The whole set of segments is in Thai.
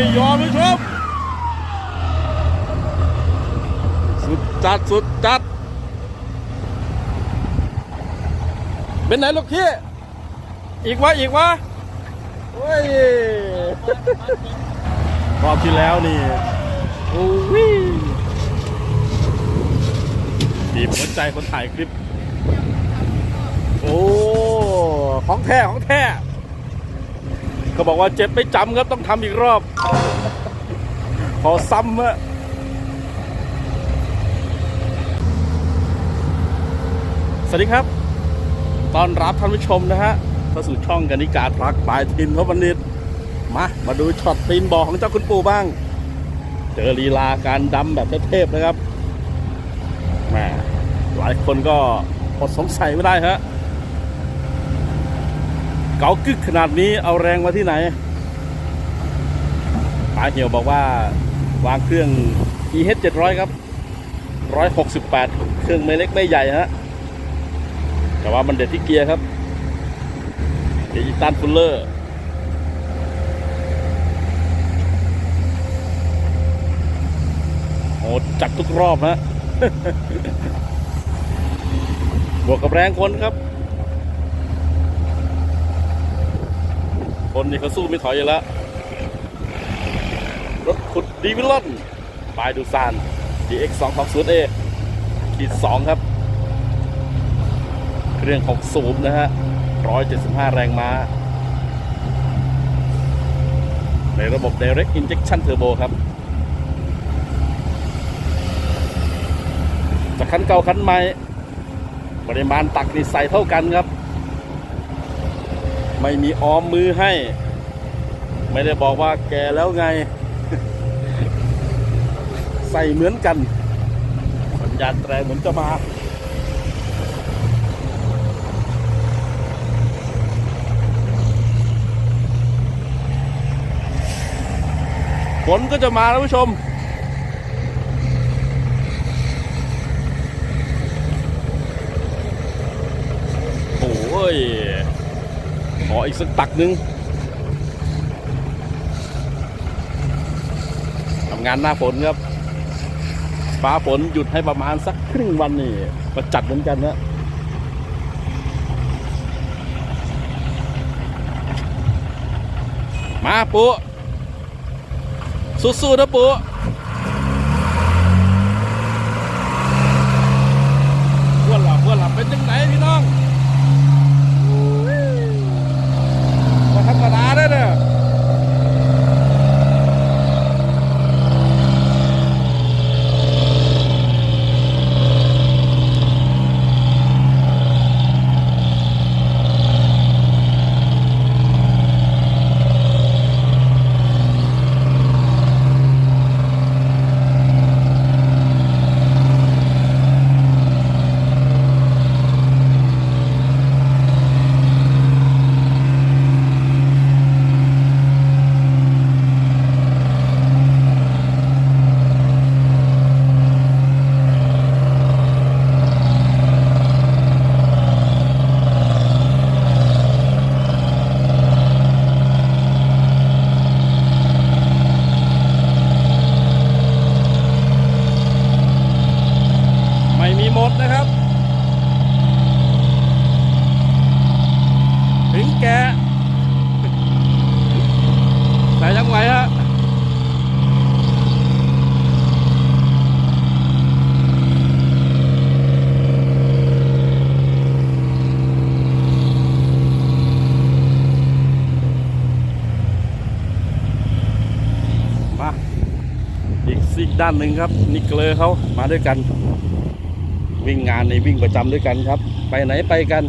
ไม่ยอมผู้ชม สุดจัดสุดจัด เป็นไหนลูกพี่ อีกวะอีกวะโอ้ยรอบที่แล้วนี่โอ้ยบีบหัวใจคนถ่ายคลิป โอ้ ของแท้ของแท้ เขาบอกว่าเจ็บไม่จำครับต้องทำอีกรอบ ขอซ้ำฮะสวัสดีครับ ตอนรับท่านผู้ชมนะฮะเข้าสู่ช่องกนิกาทรักปลายทินทบนิดมา มาดูช็อตตีนบอของเจ้าคุณปู่บ้าง เจอลีลาการดำแบบเทพๆนะครับแหมหลายคนก็อดสงสัยไม่ได้ฮะ เก๋ากึกขนาดนี้เอาแรงมาที่ไหนป๋าเหี่ยวบอกว่าวางเครื่อง EH 700 ครับ 168 เครื่องไม่เล็กไม่ใหญ่ฮะแต่ว่ามันเด็ดที่เกียร์ครับดิจิตอลฟูลเลอร์โอ้จัดทุกรอบฮะบวกกับแรงคนครับ คนนี่เขาสู้ไม่ถอยอยู่แล้ว รถขุดดีวิลลอนปลายดูซาน DX 2 2 0 A ขีด2ครับ เครื่อง6สูบนะฮะ 175 แรงม้า ในระบบ Direct Injection Turbo ครับจากคันเก่าคันใหม่ ปริมาณตักนี่ใส่เท่ากันครับ ไม่มีออมมือให้ ไม่ได้บอกว่าแกแล้วไง ใส่เหมือนกัน สัญญาณแตรเหมือนจะมาฝนก็จะมาแล้วผู้ชม โอ้ย ข ออีกสักตักนึงทำงานหน้าฝนครับ ฟ้าฝนหยุดให้ประมาณสักครึ่งวันนี่ก็จัดเหมือนกันนะมาปุ๊สู้ๆนะปุ๊พวกหลับพวกหลับเป็นยังไงพี่น้อง มาธรรมดาได้เนี่ยไม่มีหมดนะครับ ถึงแกแต่ ยังไหวฮะมาอีกซีกด้านหนึ่งครับนิกเลอเขามาด้วยกัน วิ่งงานในวิ่งประจำด้วยกันครับ ไปไหนไปกัน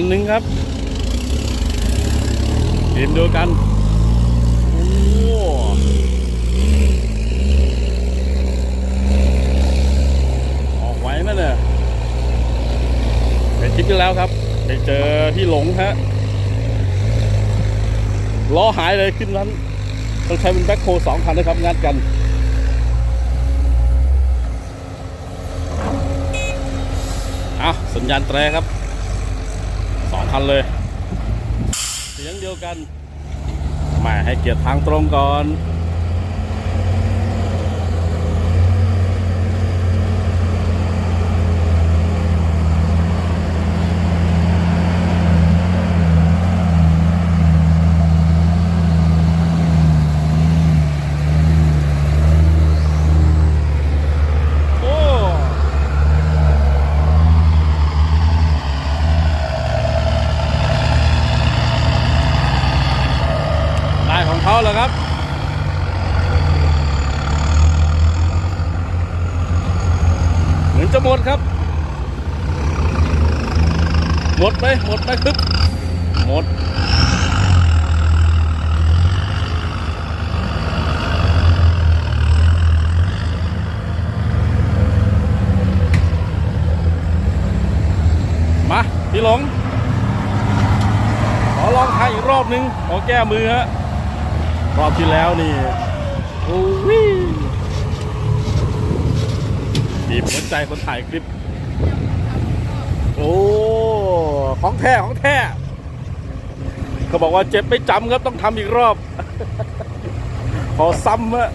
นหนึงครับทีมเดียกัน โอ้ออกไว้นั่นเนี่ยเป็นคลิปที่แล้วครับ ไปเจอที่หลงฮะล้อหายเลยขึ้นนั้น ต้องใช้เป็นแบ็คโฮสองคันนะครับ งัดกันเอาสัญญาณแตรครับ องคันเลย เสียงเดียวกันมาให้เกียรติทางตรงก่อน โอ้ ได้ของเขา แล้วครับเหมือนจะหมดครับ หมดไหมหมดไหมครับหมดมาพี่หลงขอลองทายอีกรอบนึงขอแก้มือฮะ รอบที่แล้วนี่โอ้ยบีบหัวใจคนถ่ายคลิป โอ้ ของแท้ ของแท้ เขาบอกว่าเจ็บไม่จำครับต้องทำอีกรอบ ขอซ้ำฮะ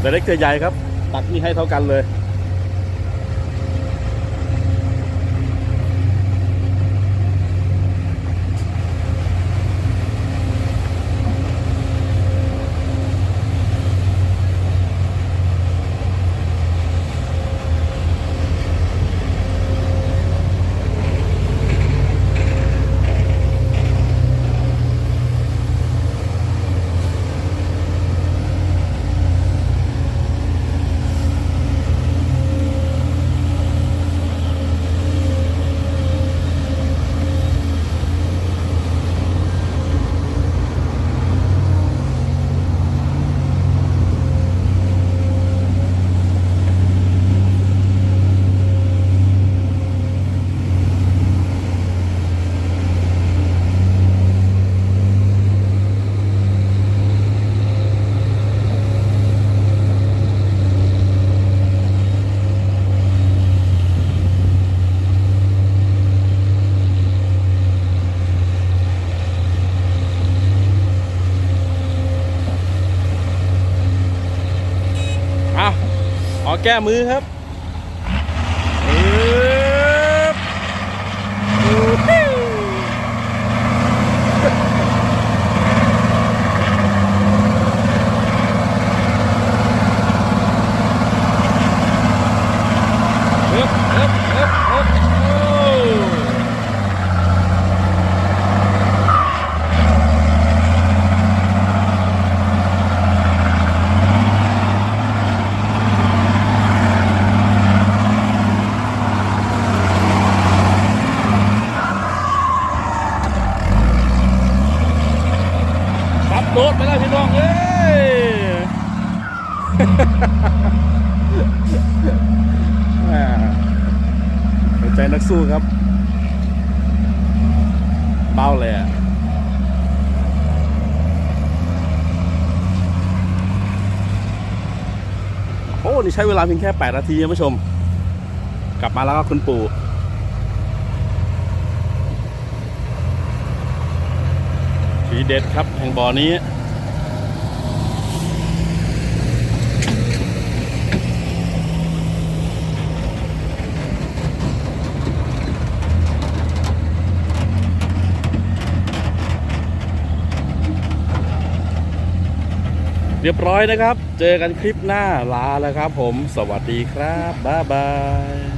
แต่เล็กแต่ใหญ่ครับ ตัดนี่ให้เท่ากันเลย อะขอ แก้มือครับอึ๊บอู้หู้อึ๊บอึ๊บอึ๊บอึ๊บโอ้ปับ โดดไปแล้วพี่น้องเอ้ยอ่าหัวใจนักสู้ครับ เบ้าเลยอะโอ้ นี่ใช้เวลาเพียงแค่ 8 นาทีท่านผู้ชม กลับมาแล้วก็คุณปู่ ทีเด็ดครับแห่งบ่อนี้เรียบร้อยนะครับ เจอกันคลิปหน้าลาแล้วครับผม สวัสดีครับ บ๊ายบาย